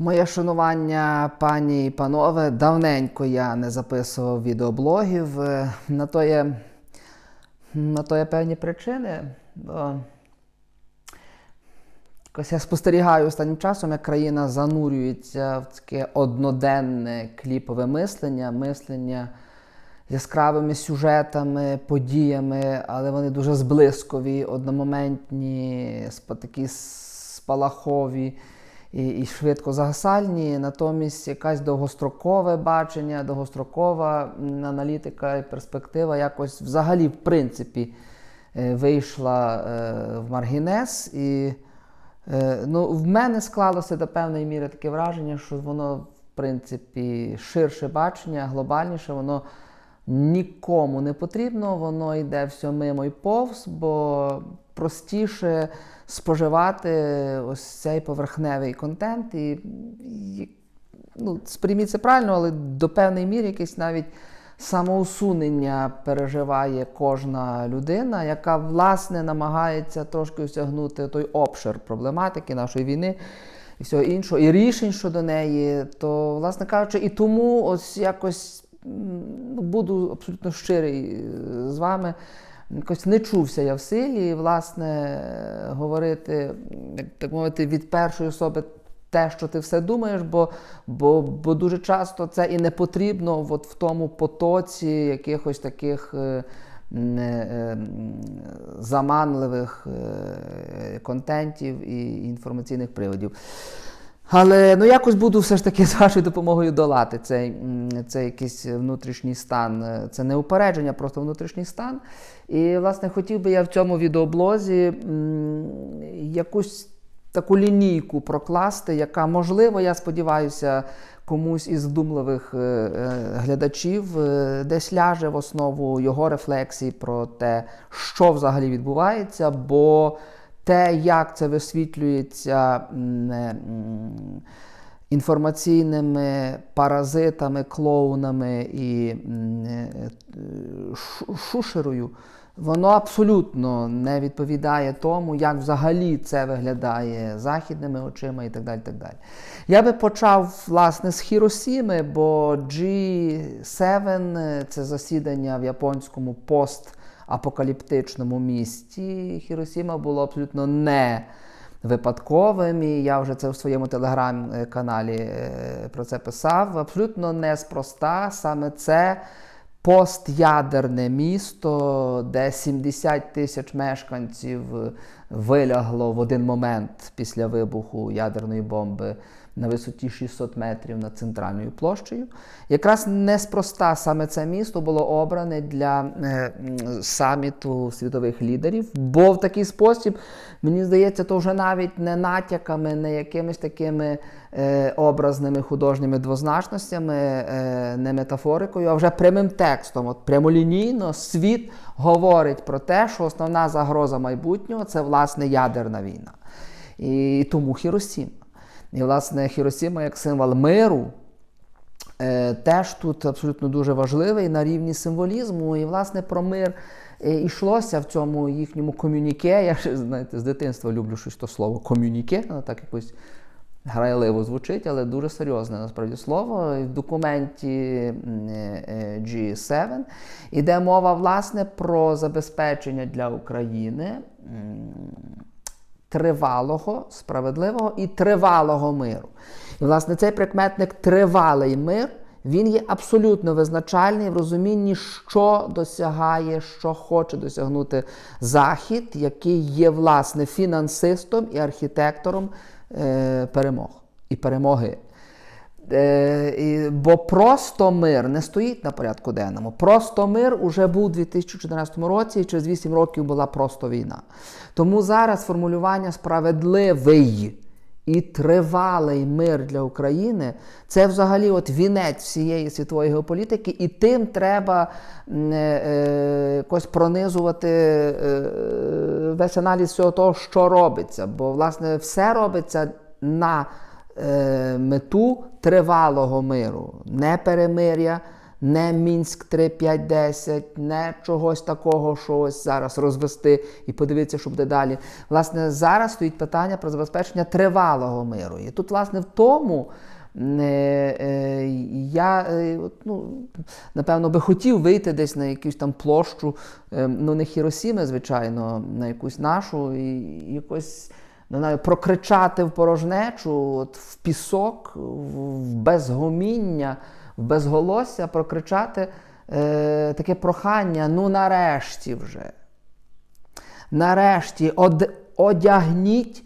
Моє шанування, пані і панове, давненько я не записував відеоблогів. Е, На то є, на то є певні причини. Бо якось я спостерігаю останнім часом, як країна занурюється в таке одноденне кліпове мислення, мислення яскравими сюжетами, подіями, але вони дуже зблискові, одномоментні, такі спалахові і, і швидко загасальні. Натомість якась довгострокове бачення, довгострокова аналітика і перспектива якось взагалі, в принципі, е, вийшла е, в маргінес. І е, ну, в мене склалося до певної міри таке враження, що воно, в принципі, ширше бачення, глобальніше, воно нікому не потрібно, воно йде все мимо і повз, бо простіше споживати ось цей поверхневий контент. І, і ну, сприйміть це правильно, але до певної міри якесь навіть самоусунення переживає кожна людина, яка власне намагається трошки осягнути той обшир проблематики нашої війни і всього іншого, і рішень щодо неї. То, власне кажучи, і тому ось якось буду абсолютно щирий е, з вами. Якось не чувся я в силі, власне, говорити, так мовити, від першої особи те, що ти все думаєш, бо, бо, бо дуже часто це і не потрібно от в тому потоці якихось таких е, е, заманливих е, контентів і інформаційних приводів. Але ну якось буду все ж таки з вашою допомогою долати цей, цей якийсь внутрішній стан. Це не упередження, просто внутрішній стан. І, власне, хотів би я в цьому відеоблозі якусь таку лінійку прокласти, яка, можливо, я сподіваюся, комусь із вдумливих е, е, глядачів е, десь ляже в основу його рефлексій про те, що взагалі відбувається, бо те, як це висвітлюється е, інформаційними паразитами, клоунами і е, е, шу- шушерою, воно абсолютно не відповідає тому, як взагалі це виглядає західними очима і так далі. так далі. Я би почав власне з Хіросіми, бо G7 – це засідання в японському постапокаліптичному місті. Хіросіма було абсолютно не випадковим, і я вже це в своєму телеграм-каналі е, про це писав. Абсолютно неспроста саме це постядерне місто, де 70 тисяч мешканців вилягло в один момент після вибуху ядерної бомби на висоті 600 метрів над центральною площею. Якраз неспроста саме це місто було обране для е, саміту світових лідерів, бо в такий спосіб, мені здається, то вже навіть не натяками, не якимись такими е, образними художніми двозначностями, е, не метафорикою, а вже прямим текстом. От прямолінійно світ говорить про те, що основна загроза майбутнього це власне ядерна війна. І тому Хіросіма. І, власне, Хіросіма як символ миру. е, Теж тут абсолютно дуже важливий на рівні символізму. І, власне, про мир е, йшлося в цьому їхньому комюніке. Я ще, знаєте, з дитинства люблю щось то слово комюніке, так якось грайливо звучить, але дуже серйозне насправді слово. В документі е, G7 іде мова, власне, про забезпечення для України. Тривалого, справедливого і тривалого миру. І, власне, цей прикметник тривалий мир. Він є абсолютно визначальний в розумінні, що досягає, що хоче досягнути Захід, який є власне фінансистом і архітектором е, перемог і перемоги. Е, бо просто мир не стоїть на порядку денному. Просто мир уже був у 2014 році, і через 8 років була просто війна. Тому зараз формулювання справедливий і тривалий мир для України це взагалі от вінець всієї світової геополітики, і тим треба е, е, якось пронизувати весь аналіз всього того, що робиться. Бо, власне, все робиться на мету тривалого миру, не перемиря, не Мінськ 3, 5, 10, не чогось такого, що ось зараз розвести і подивитися, що буде далі. Власне, зараз стоїть питання про забезпечення тривалого миру. І тут, власне, в тому. е, е, Я е, ну, напевно би хотів вийти десь на якусь там площу, е, ну не Хіросіми, звичайно, на якусь нашу, і якось не знаю, прокричати в порожнечу, от, в пісок, в безгоміння, в безголосся, прокричати е, таке прохання: ну нарешті вже. Нарешті од, одягніть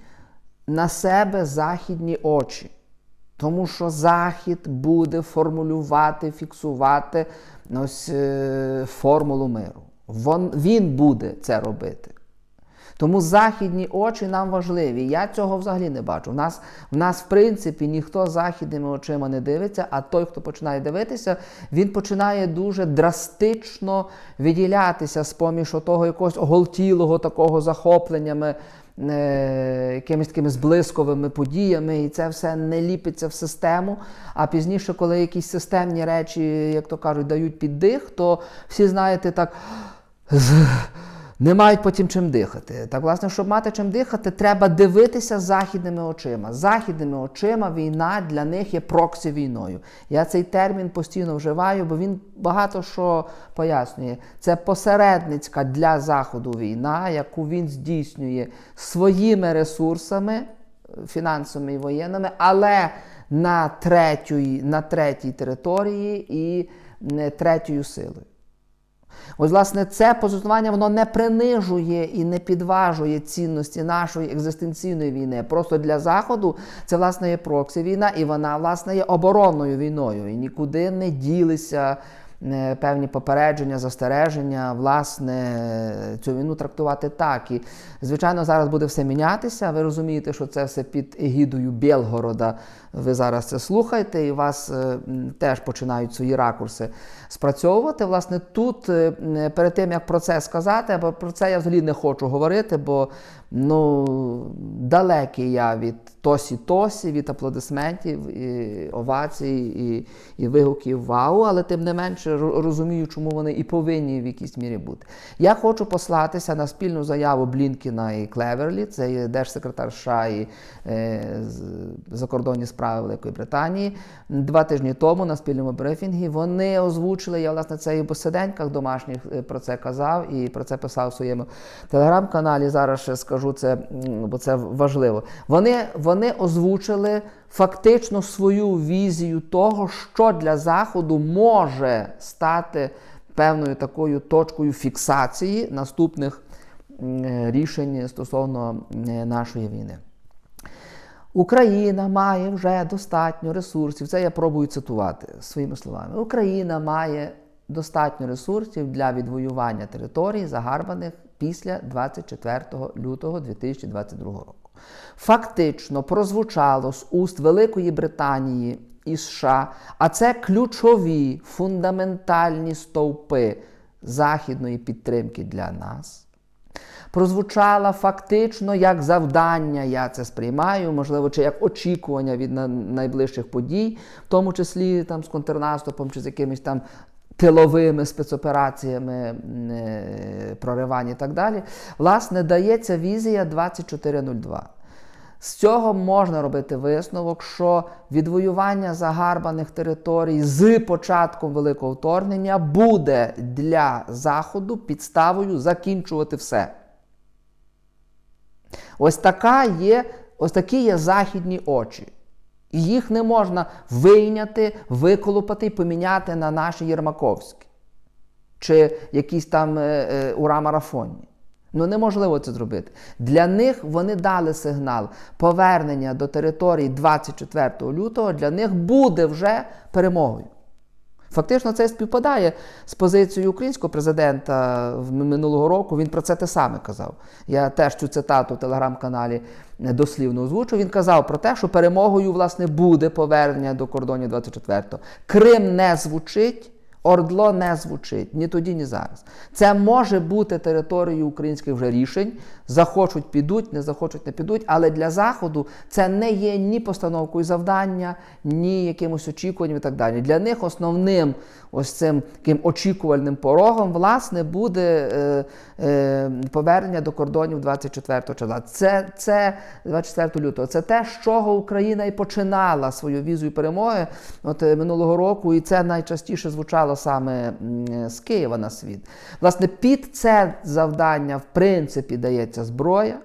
на себе західні очі. Тому що Захід буде формулювати, фіксувати ось, е, формулу миру. Вон, він буде це робити. Тому західні очі нам важливі. Я цього взагалі не бачу. В нас, в нас, в принципі, ніхто західними очима не дивиться, а той, хто починає дивитися, він починає дуже драстично виділятися з поміж того якогось оголтілого такого захопленнями. е, Якимись такими зблисковими подіями, і це все не ліпиться в систему. А пізніше, коли якісь системні речі, як то кажуть, дають під дих, то всі, знаєте, так не мають потім чим дихати. Так, власне, щоб мати чим дихати, треба дивитися західними очима. Західними очима війна для них є проксі війною. Я цей термін постійно вживаю, бо він багато що пояснює. Це посередницька для Заходу війна, яку він здійснює своїми ресурсами, фінансовими і воєнними, але на третій, на третій території і не, третьою силою. Ось, власне, це позиціонування воно не принижує і не підважує цінності нашої екзистенційної війни. Просто для Заходу це власне є проксі війна, і вона власне є оборонною війною. І нікуди не ділися е, певні попередження, застереження, власне, цю війну трактувати так. І, звичайно, зараз буде все мінятися. Ви розумієте, що це все під егідою Білгорода. Ви зараз це слухаєте, і у вас е, теж починають свої ракурси спрацьовувати. Власне, тут е, перед тим як про це сказати, або про це я взагалі не хочу говорити, бо ну, далекий я від тосі-тосі, від аплодисментів, і овацій і, і вигуків вау, але тим не менше розумію, чому вони і повинні в якійсь мірі бути. Я хочу послатися на спільну заяву Блінкіна і Клеверлі, це є держсекретар США і е, закордонні справи Великої Британії. Два тижні тому на спільному брифінгі вони озвучили, я власне це і в посиденьках домашніх е, про це казав і про це писав в своєму телеграм-каналі. Зараз ще скажу це, бо це важливо. Вони, вони озвучили фактично свою візію того, що для Заходу може стати певною такою точкою фіксації наступних е, рішень стосовно е, нашої війни. Україна має вже достатньо ресурсів. Це я пробую цитувати своїми словами. Україна має достатньо ресурсів для відвоювання територій, загарбаних після 24 лютого 2022 року. Фактично прозвучало з уст Великої Британії і США, а це ключові фундаментальні стовпи західної підтримки для нас прозвучала фактично як завдання, я це сприймаю, можливо, чи як очікування від найближчих подій, в тому числі там з контрнаступом чи з якимись там. Тиловими спецопераціями, е, проривань і так далі, власне, дається візія 2402. З цього можна робити висновок, що відвоювання загарбаних територій з початком великого вторгнення буде для Заходу підставою закінчувати все. Ось така є, ось такі є західні очі. І їх не можна вийняти, виколупати і поміняти на наші Єрмаковські чи якісь там е, е, ура-марафонні. Ну неможливо це зробити. Для них вони дали сигнал повернення до території 24 лютого для них буде вже перемогою. Фактично, це співпадає з позицією українського президента минулого року. Він про це те саме казав. Я теж цю цитату в телеграм-каналі дослівно озвучу. Він казав про те, що перемогою власне буде повернення до кордонів 24-го. Крим не звучить. Ордло не звучить ні тоді, ні зараз. Це може бути територією українських вже рішень. Захочуть, підуть, не захочуть, не підуть. Але для Заходу це не є ні постановкою завдання, ні якимось очікуванням і так далі. Для них основним ось цим таким очікувальним порогом, власне, буде е, е, повернення до кордонів 24 числа. Це, це 24 лютого. Це те, з чого Україна і починала свою візу і перемоги от, е, минулого року, і це найчастіше звучало саме з Києва на світ. Власне, під це завдання, в принципі, дається зброя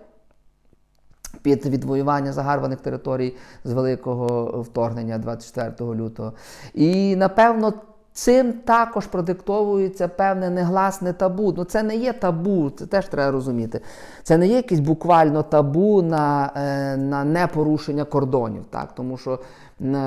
під відвоювання загарбаних територій з великого вторгнення 24 лютого. І напевно. Цим також продиктовується певне негласне табу. Ну це не є табу, це теж треба розуміти. Це не є якесь буквально табу на е, на непорушення кордонів. Так? Тому що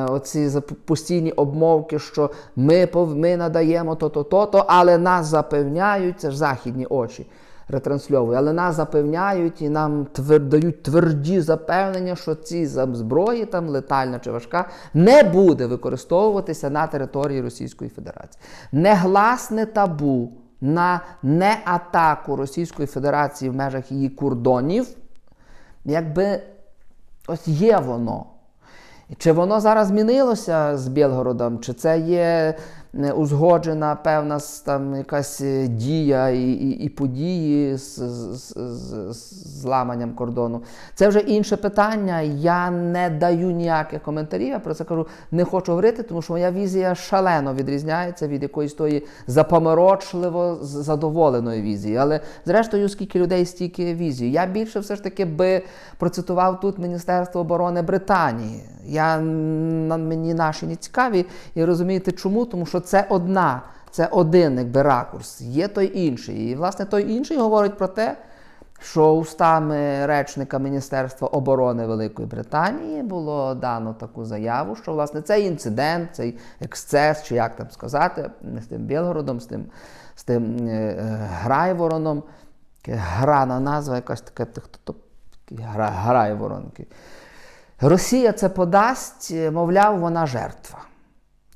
оці постійні обмовки, що ми, ми надаємо то-то, то-то, але нас запевняють, це ж західні очі ретрансльовує, але нас запевняють і нам твер, дають тверді запевнення, що ці зброї, там летальна чи важка, не буде використовуватися на території Російської Федерації. Негласне табу на неатаку Російської Федерації в межах її кордонів, якби ось є воно. Чи воно зараз змінилося з Білгородом, чи це є е, узгоджена певна там якась е, дія і, і, і події з, з, з, зламанням кордону? Це вже інше питання. Я не даю ніяких коментарів. Я про це кажу, не хочу говорити, тому що моя візія шалено відрізняється від якоїсь тої запоморочливо задоволеної візії. Але зрештою, скільки людей, стільки візій. Я більше все ж таки би процитував тут Міністерство оборони Британії. Я мені наші не цікаві. І розумієте, чому? Тому що це одна, це один якби ракурс, є той інший. І власне той інший говорить про те, що устами речника Міністерства оборони Великої Британії було дано таку заяву, що власне цей інцидент, цей ексцес, чи як там сказати, з тим Білгородом, з тим, з тим е, Грайвороном, грана назва, якась така, хто то гра, Грайворон. Росія це подасть, мовляв, вона жертва.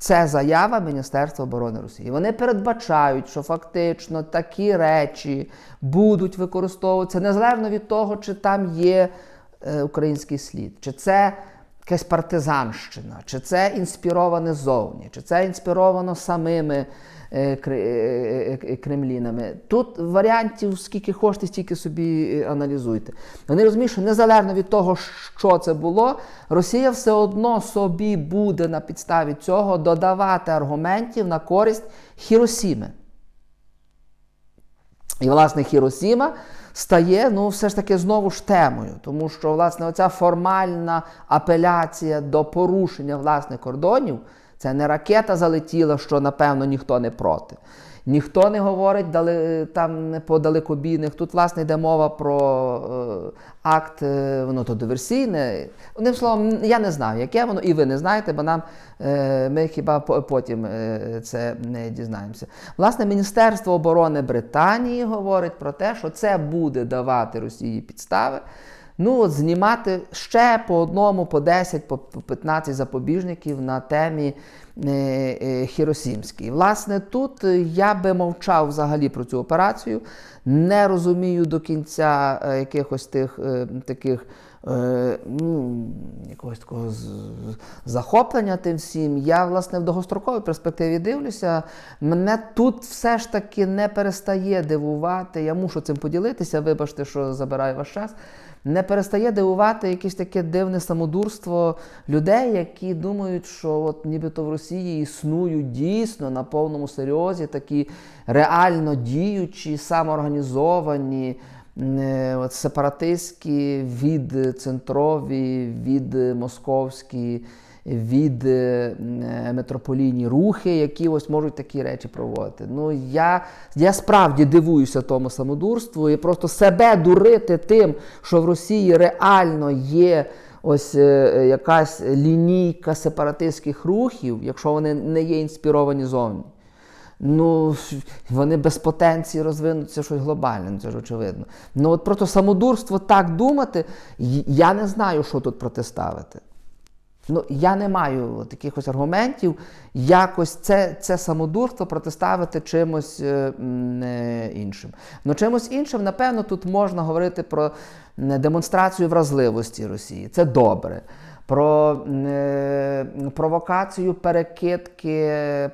Це заява Міністерства оборони Росії. Вони передбачають, що фактично такі речі будуть використовуватися незалежно від того, чи там є е, український слід, чи це якась партизанщина, чи це інспіроване ззовні, чи це інспіровано самими кремлінами. Тут варіантів скільки хочете, стільки собі е, аналізуйте. Вони розуміють, що незалежно від того, що це було, Росія все одно собі буде на підставі цього додавати аргументів на користь Хіросіми. І, власне, Хіросіма стає ну, все ж таки знову ж темою, тому що власне оця формальна апеляція до порушення власних кордонів це не ракета залетіла, що напевно ніхто не проти. Ніхто не говорить дали, там по далекобійних. Тут, власне, йде мова про е, акт, е, воно то диверсійне. Одним словом, я не знаю, яке воно, і ви не знаєте, бо нам е, ми хіба потім е, це не дізнаємося. Власне, Міністерство оборони Британії говорить про те, що це буде давати Росії підстави. Ну, от знімати ще по одному, по 10, по по 15 запобіжників на темі е, е, Хіросімській. Власне, тут я би мовчав взагалі про цю операцію, не розумію до кінця е, якихось тих таких. Е, Ну, якогось такого захоплення тим всім. Я, власне, в довгостроковій перспективі дивлюся. Мене тут все ж таки не перестає дивувати. Я мушу цим поділитися. Вибачте, що забираю ваш час. Не перестає дивувати якесь таке дивне самодурство людей, які думають, що от нібито в Росії існують дійсно на повному серйозі такі реально діючі, самоорганізовані. Сепаратистські від центрові, від московські, від е, метрополійні рухи, які ось можуть такі речі проводити. Ну я, я справді дивуюся тому самодурству і просто себе дурити тим, що в Росії реально є. Ось е, якась лінійка сепаратистських рухів, якщо вони не є інспіровані зовні. Ну, вони без потенції розвинуться щось глобальне, ну, це ж очевидно. Ну от просто самодурство так думати, я не знаю, що тут протиставити. Ну, я не маю от якихось аргументів, якось це, це самодурство протиставити чимось е, е, іншим. Ну, чимось іншим, напевно, тут можна говорити про демонстрацію вразливості Росії. Це добре. Про е, провокацію перекидки е,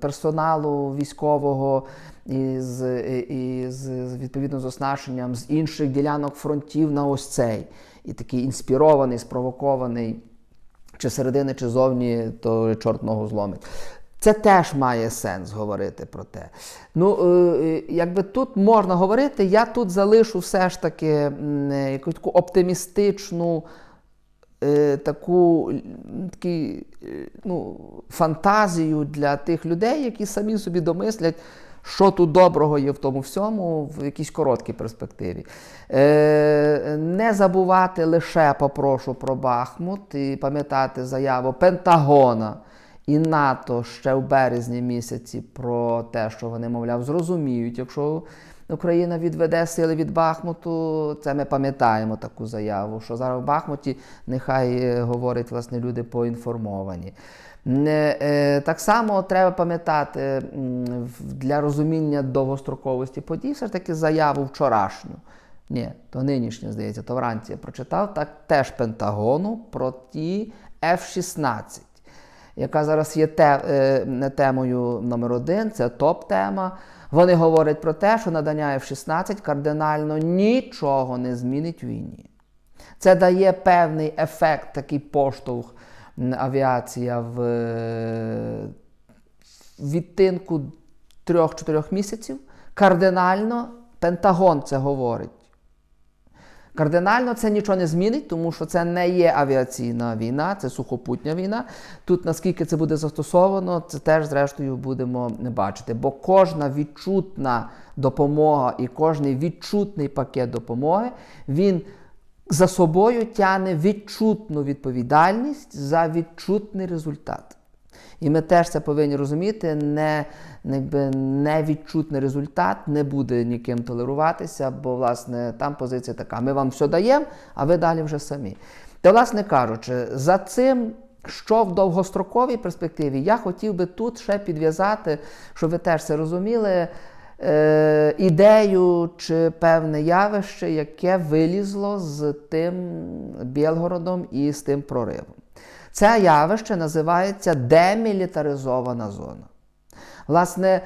персоналу військового із, із, з відповідно з оснащенням з інших ділянок фронтів на ось цей. І такий інспірований, спровокований, чи середини, чи зовні, то чорт ногу зломить. Це теж має сенс говорити про те. Ну, е, якби тут можна говорити, я тут залишу все ж таки е, якусь таку оптимістичну е, таку такі, е, ну, фантазію для тих людей, які самі собі домислять, що тут доброго є в тому всьому в якійсь короткій перспективі. Е, не забувати лише попрошу про Бахмут і пам'ятати заяву Пентагона і НАТО ще в березні місяці про те, що вони, мовляв, зрозуміють, якщо Україна відведе сили від Бахмуту, це ми пам'ятаємо таку заяву, що зараз в Бахмуті нехай е, говорять власне люди поінформовані. Е, так само треба пам'ятати для розуміння довгостроковості подій, все ж таки заяву вчорашню. Ні, то нинішнє, здається, то вранці я прочитав, так теж Пентагону про ті F-16 яка зараз є те, е, темою номер один, це топ-тема. Вони говорять про те, що надання F-16 кардинально нічого не змінить війні. Це дає певний ефект, такий поштовх авіація в е, відтинку 3-4 місяців. Кардинально Пентагон це говорить. Кардинально це нічого не змінить, тому що це не є авіаційна війна, це сухопутня війна. Тут наскільки це буде застосовано, це теж зрештою будемо бачити. Бо кожна відчутна допомога і кожний відчутний пакет допомоги він за собою тягне відчутну відповідальність за відчутний результат. І ми теж це повинні розуміти. Не, не, невідчутний результат не буде ніким толеруватися, бо, власне, там позиція така: ми вам все даємо, а ви далі вже самі. Та, власне кажучи, за цим. Що в довгостроковій перспективі, я хотів би тут ще підв'язати, щоб ви теж це розуміли, е, ідею чи певне явище, яке вилізло з тим Білгородом і з тим проривом. Це явище називається демілітаризована зона. Власне,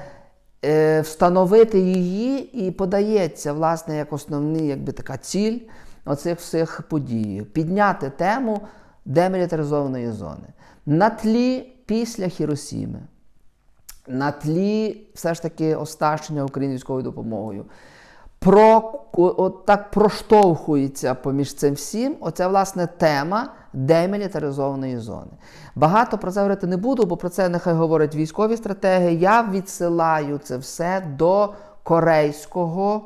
е, встановити її і подається власне, як основний, якби така ціль оцих всіх подій. Підняти тему демілітаризованої зони. На тлі після Хіросіми, на тлі все ж таки остачення України військовою допомогою. Про, от так проштовхується поміж цим всім. Оця власне тема демілітаризованої зони. Багато про це говорити не буду, бо про це нехай говорять військові стратеги. Я відсилаю це все до корейського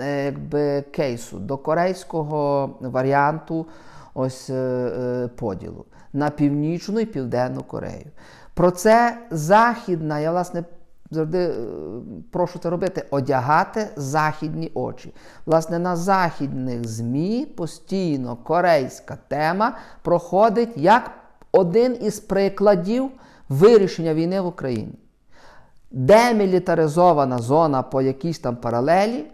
е, якби, кейсу, до корейського варіанту ось, е, е, поділу на Північну і Південну Корею. Про це західна, я власне завжди е, прошу це робити, одягати західні очі. Власне, на західних ЗМІ постійно корейська тема проходить як один із прикладів вирішення війни в Україні. Демілітаризована зона по якійсь там паралелі,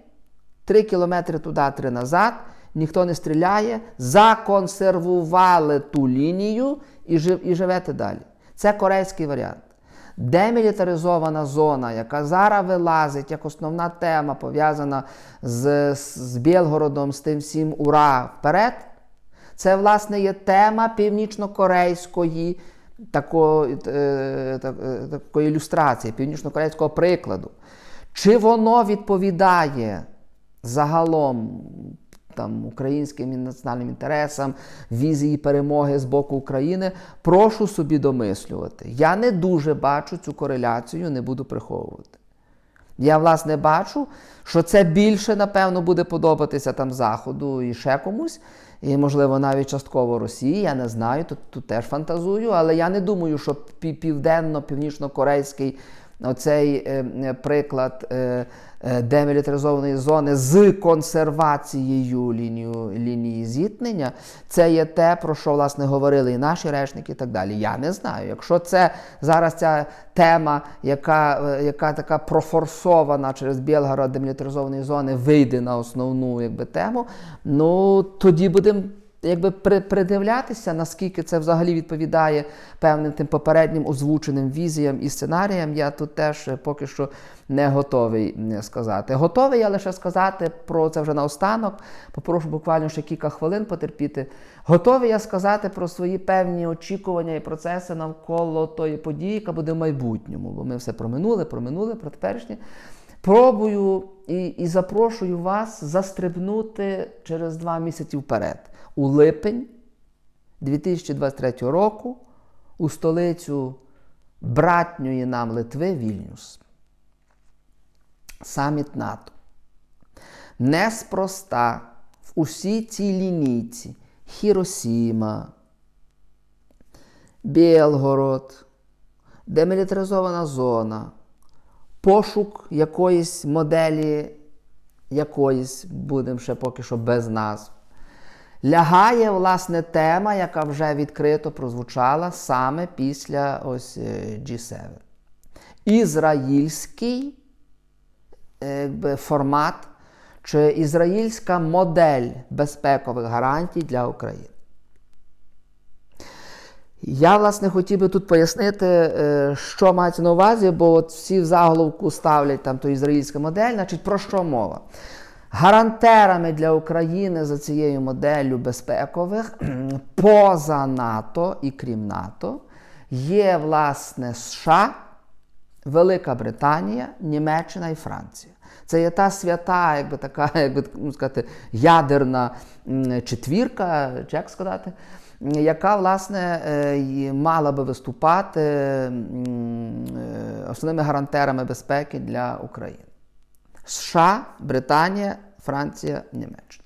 три кілометри туди, три назад, ніхто не стріляє, законсервували ту лінію і живете далі. Це корейський варіант. Демілітаризована зона, яка зараз вилазить як основна тема, пов'язана з, з, Білгородом, з тим всім ура вперед. Це, власне, є тема північно-корейської такої, е, е, такої ілюстрації, північно-корейського прикладу. Чи воно відповідає загалом там, українським і національним інтересам, візії перемоги з боку України, прошу собі домислювати. Я не дуже бачу цю кореляцію, не буду приховувати. Я, власне, бачу, що це більше, напевно, буде подобатися там Заходу і ще комусь, і, можливо, навіть частково Росії, я не знаю, тут, тут теж фантазую, але я не думаю, що південно-північно-корейський оцей е, приклад е, е, демілітаризованої зони з консервацією лінію, лінії зіткнення, це є те, про що власне говорили і наші речники, і так далі. Я не знаю. Якщо це зараз ця тема, яка, яка така профорсована через Білгород демілітаризованої зони, вийде на основну якби, тему, ну тоді будемо якби при- придивлятися, наскільки це взагалі відповідає певним тим попереднім озвученим візіям і сценаріям, я тут теж е, поки що не готовий м, сказати. Готовий я лише сказати про це вже наостанок. Попрошу буквально ще кілька хвилин потерпіти. Готовий я сказати про свої певні очікування і процеси навколо тої події, яка буде в майбутньому. Бо ми все проминули, проминули про теперішнє. Пробую і, і запрошую вас застрибнути через два місяці вперед, у липень 2023 року, у столицю братньої нам Литви Вільнюс. Саміт НАТО. Неспроста в усій цій лінійці Хіросіма, Білгород, демілітаризована зона, пошук якоїсь моделі, якоїсь, будемо ще поки що без назв. Лягає, власне, тема, яка вже відкрито прозвучала саме після ось е, G7. Ізраїльський е, якби, формат чи ізраїльська модель безпекових гарантій для України. Я, власне, хотів би тут пояснити, е, що мається на увазі, бо от всі в заголовку ставлять там то ізраїльська модель, значить, про що мова? Гарантерами для України за цією моделлю безпекових поза НАТО і крім НАТО є, власне, США, Велика Британія, Німеччина і Франція. Це є та свята, якби така, якби ну, сказати, ядерна четвірка, чи як сказати, яка власне е, мала би виступати е, основними гарантерами безпеки для України. США, Британія, Франція, Німеччина.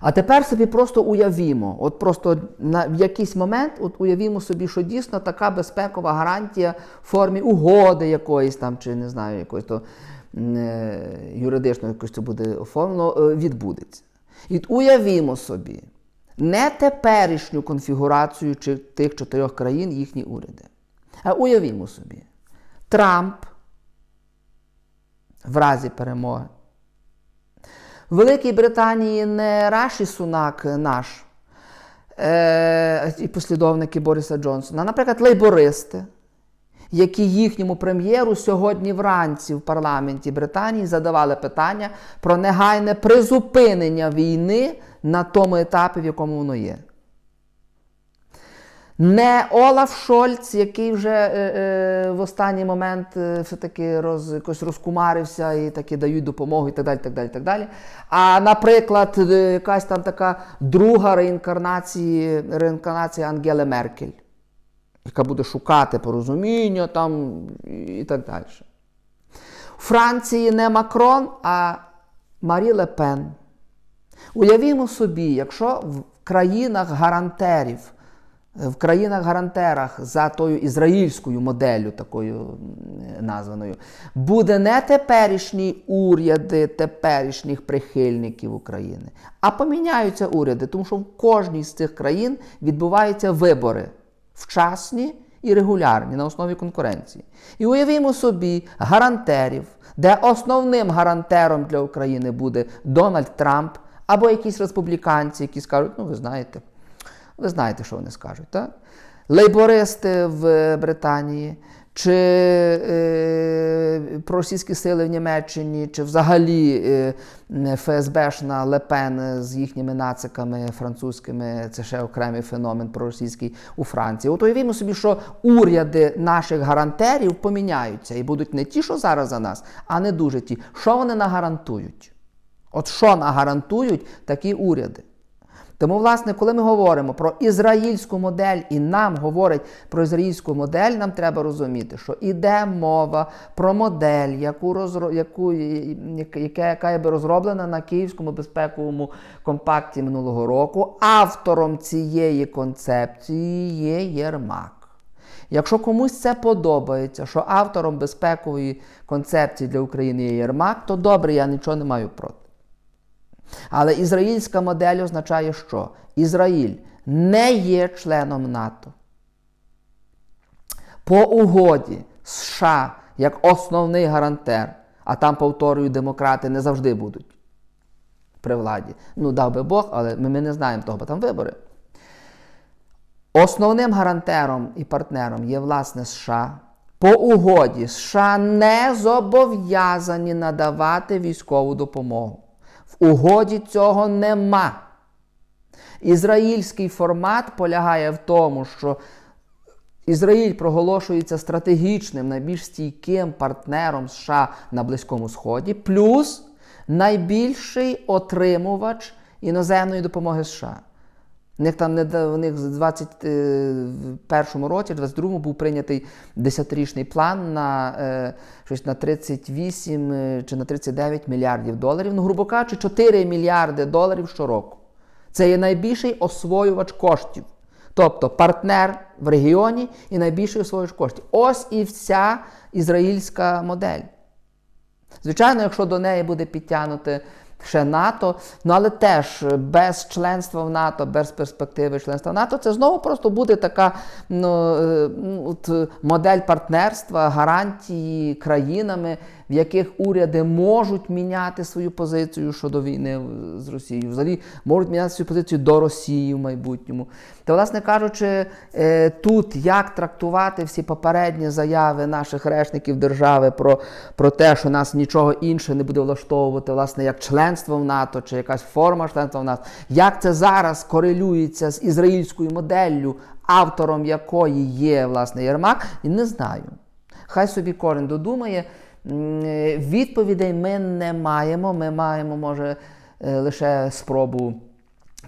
А тепер собі просто уявімо, от просто на в якийсь момент от уявімо собі, що дійсно така безпекова гарантія в формі угоди якоїсь там, чи не знаю, якоїсь то е, юридично якось це буде оформлено, е, відбудеться. І уявімо собі не теперішню конфігурацію чи тих чотирьох країн їхні уряди. А уявімо собі, Трамп в разі перемоги. В Великій Британії не Раші Сунак наш е, і послідовники Бориса Джонсона, а, наприклад, лейбористи, які їхньому прем'єру сьогодні вранці в парламенті Британії задавали питання про негайне призупинення війни на тому етапі, в якому воно є. Не Олаф Шольц, який вже е, е, в останній момент е, все-таки роз, якось розкумарився і таки дають допомогу і так далі. так далі, так далі. А, наприклад, е, якась там така друга реінкарнація, реінкарнація Ангели Меркель, яка буде шукати порозуміння там і так далі. У Франції не Макрон, а Марі Ле Пен. Уявімо собі, якщо в країнах гарантерів, в країнах-гарантерах за тою ізраїльською моделлю, такою названою, буде не теперішні уряди теперішніх прихильників України, а поміняються уряди, тому що в кожній з цих країн відбуваються вибори вчасні і регулярні на основі конкуренції. І уявімо собі гарантерів, де основним гарантером для України буде Дональд Трамп або якісь республіканці, які скажуть, ну ви знаєте. Ви знаєте, що вони скажуть, так? Лейбористи в Британії, чи е, проросійські сили в Німеччині, чи взагалі е, ФСБшна Лепен з їхніми нациками французькими, це ще окремий феномен проросійський у Франції. От уявімо собі, що уряди наших гарантерів поміняються і будуть не ті, що зараз за нас, а не дуже ті. Що вони нагарантують? От що нагарантують такі уряди? Тому, власне, коли ми говоримо про ізраїльську модель, і нам говорять про ізраїльську модель, нам треба розуміти, що іде мова про модель, яку розро... яку... яка, яка є розроблена на Київському безпековому компакті минулого року. Автором цієї концепції є Єрмак. Якщо комусь це подобається, що автором безпекової концепції для України є Єрмак, то добре, я нічого не маю проти. Але ізраїльська модель означає, що Ізраїль не є членом НАТО. По угоді США як основний гарантер, а там, повторюю, демократи не завжди будуть. при владі. Ну, дав би Бог, але ми, ми не знаємо того, бо там вибори. Основним гарантером і партнером є власне США. По угоді США не зобов'язані надавати військову допомогу. Угоді цього нема. Ізраїльський формат полягає в тому, що Ізраїль проголошується стратегічним, найбільш стійким партнером США на Близькому Сході, плюс найбільший отримувач іноземної допомоги США. У них там не у них в 21 році, в 22-му був прийнятий 10-річний план на е, щось на 38 е, чи на 39 мільярдів доларів. Ну, грубо кажучи, 4 мільярди доларів щороку. Це є найбільший освоювач коштів. Тобто партнер в регіоні і найбільший освоювач коштів. Ось і вся ізраїльська модель. Звичайно, якщо до неї буде підтягнути ще НАТО, ну але теж без членства в НАТО, без перспективи членства в НАТО, це знову просто буде така ну, е, ну, от, модель партнерства, гарантії країнами, в яких уряди можуть міняти свою позицію щодо війни з Росією, взагалі можуть міняти свою позицію до Росії в майбутньому. Та, власне кажучи, е, тут як трактувати всі попередні заяви наших решників держави про, про те, що нас нічого інше не буде влаштовувати, власне, як членство в НАТО чи якась форма членства в НАТО, як це зараз корелюється з ізраїльською моделлю, автором якої є власне Єрмак, і не знаю. Хай собі кожен додумає. Е, Відповідей ми не маємо. Ми маємо, може, е, лише спробу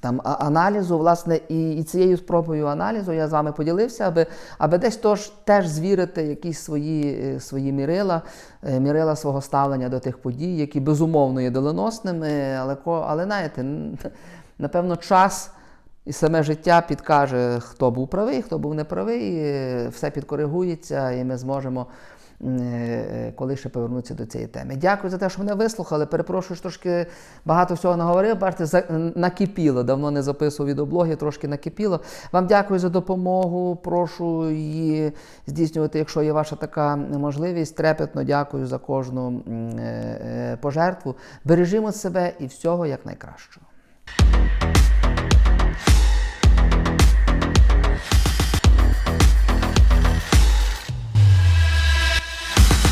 там аналізу, власне, і, і цією спробою аналізу я з вами поділився, аби, аби десь тож, теж звірити якісь свої, е, свої мірила, мірила свого ставлення до тих подій, які безумовно є доленосними, але, але знаєте, напевно, час. І саме життя підкаже, хто був правий, хто був неправий, все підкоригується, і ми зможемо коли ще повернутися до цієї теми. Дякую за те, що мене вислухали. Перепрошую, що трошки багато всього наговорив. Бачите, накипіло. Давно не записував відеоблоги, трошки накипіло. Вам дякую за допомогу. Прошу її здійснювати, якщо є ваша така можливість. Трепетно дякую за кожну е, е, пожертву. Бережімо себе і всього як найкращого.